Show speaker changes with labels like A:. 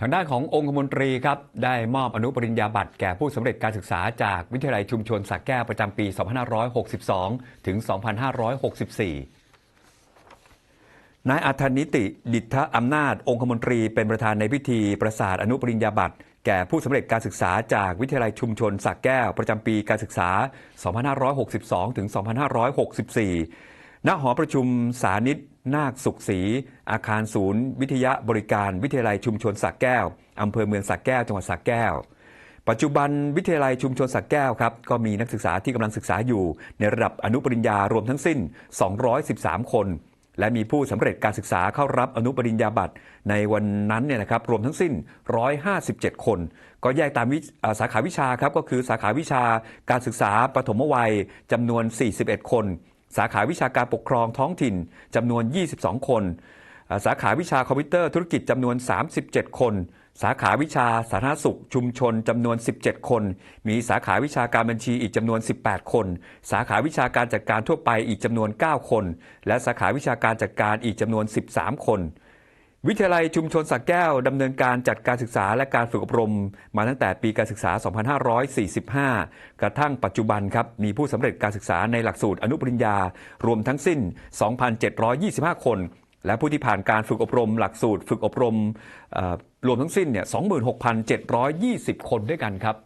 A: ทางด้านขององคมนตรีครับได้มอบอนุปริญญาบัตรแก่ผู้สำเร็จการศึกษาจากวิทยาลัยชุมชนสักแก้วประจำปี 2562 ถึง 2564 นายอัธนิติ ดิทธอำนาจ องคมนตรีเป็นประธานในพิธีประสาทอนุปริญญาบัตรแก่ผู้สำเร็จการศึกษาจากวิทยาลัยชุมชนสักแก้วประจำปีการศึกษา 2562 ถึง 2564 ณหอประชุมสานิตนาคสุขศรีอาคารศูนย์ วิทยาบริการวิทยาลัยชุมชนสักแก้วอำเภอเมืองสักแก้วจังหวัดสักแก้ว ปัจจุบันวิทยาลัยชุมชนสักแก้วครับก็มีนักศึกษาที่กำลังศึกษาอยู่ ในระดับอนุปริญญารวมทั้งสิ้น 213 คน และมีผู้สำเร็จการศึกษาเข้ารับอนุปริญญาบัตรในวันนั้นเนี่ยนะครับรวมทั้งสิ้น 157 คน ก็แยกตามสาขาวิชาครับก็คือสาขาวิชาการศึกษาปฐมวัยจำนวน 41 คน สาขาวิชาการปกครองท้องถิ่นจำนวน 22 คน สาขาวิชาคอมพิวเตอร์ธุรกิจจำนวน 37 คน สาขาวิชาสาธารณสุขชุมชนจำนวน 17 คน มีสาขาวิชาการบัญชีอีกจำนวน 18 คน สาขาวิชาการจัดการทั่วไปอีกจำนวน 9 คน และสาขาวิชาการจัดการอีกจำนวน 13 คน วิทยาลัยชุมชนสักแก้วดำเนินการจัดการศึกษาและการฝึกอบรม มาตั้งแต่ปีการศึกษา 2545 กระทั่งปัจจุบันครับมีผู้สำเร็จการศึกษาในหลักสูตรอนุปริญญา รวมทั้งสิ้น 2,725 คน และผู้ที่ผ่านการฝึกอบรม หลักสูตร ฝึกอบรมรวมทั้งสิ้นเนี่ย26,720 คนด้วยกันครับ